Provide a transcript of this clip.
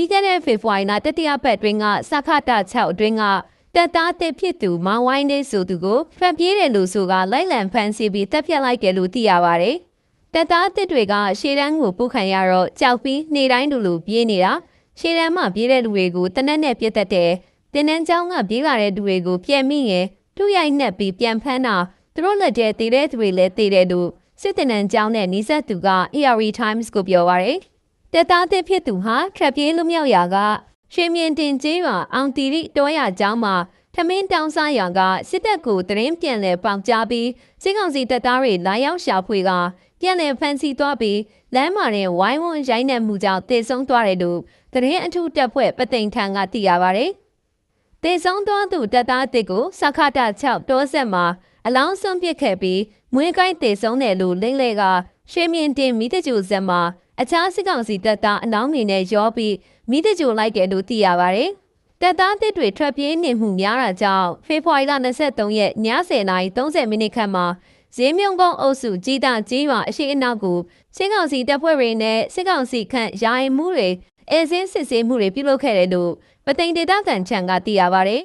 ပြီးခဲ့တဲ့ဖေဖော်ဝါရီလတတိယပတ်အတွင်းကစခတာ6အတွင်းကတက်သားတစ်ဖြစ်သူမောင်ဝိုင်းလေးဆိုသူကိုဖက်ပြေးတယ်လို့ဆိုကလိုက်လံဖမ်းဆီးပြီးတပ်ဖြတ်လိုက်တယ်လို့သိရပါတယ်။တက်သားတစ်တွေကရှေ့တန်းကိုပုတ်ခံရတော့ကြောက်ပြီးနေတိုင်းလူလူပြေးနေတာရှေ့တန်းမှာပြေးတဲ့လူတွေကိုတနက်နဲ့ပြတ်တက်တယ်။တင်းနှန်းချောင်းကပြေးလာတဲ့လူတွေကိုပြန်မိရင်သူ့ရိုက်နှက်ပြီးပြန်ဖမ်းတာသူတို့လက်ထဲတည်တဲ့သူတွေလည်းတည်တယ်လို့စစ်တင်နန်းချောင်းနဲ့နီးစပ်သူက ARE Times ကိုပြောပါရယ်။ တက်သားတဲ့ဖြစ်သူဟာထပ်ပြေးလူမြောက်ရာကရွှေမြင့်တင်ကျေးရွာအောင်တီရိတောရကျောင်းမှာထမင်းတောင်းစားရာကစစ်တပ်ကိုတရင်ပြန်လဲပေါင်ကြားပြီးစစ်ကောင်စီတပ်သားတွေလာရောက်ရှာဖွေကပြန်လဲဖမ်းဆီးသွားပြီးလမ်းမှာတင်ဝိုင်းဝန်းရိုင်းနှက်မှုကြောင့်တေဆုံးသွားတယ်လို့တရင်အထုတပ်ဖွဲ့ပသိမ်ထံကသိရပါဗျ။တေဆုံးသွားသူတပ်သားတစ်ကိုစခတာ6တောဆက်မှာအလောင်းဆုံးပစ်ခဲ့ပြီးမွေးကိုင်းတေဆုံးတယ်လို့လိမ့်လေကရွှေမြင့်တင်မိတကြိုဆက်မှာ အခြားစစ်ကောင်စီတပ်သားအလောင်းတွေနဲ့ရောပြီးမိတကြိုလိုက်တယ်လို့သိရပါတယ်။တပ်သားတစ်တွေထွက်ပြေးနေမှုများတာကြောင့်ဖေဖော်ဝါရီလ23ရက်ည10:30မိနစ်ခန့်မှာဈေးမြုံကုန်းအုပ်စုကြီးတာကြီးရွာအရှိအနောက်ကိုစစ်ကောင်စီတပ်ဖွဲ့တွေနဲ့စစ်ကောင်စီခန့်ယာယီမှုတွေအဲစင်းစစ်ဆေးမှုတွေပြုလုပ်ခဲ့တယ်လို့ပသိမ်ဒေသခံချန်ကသိရပါတယ်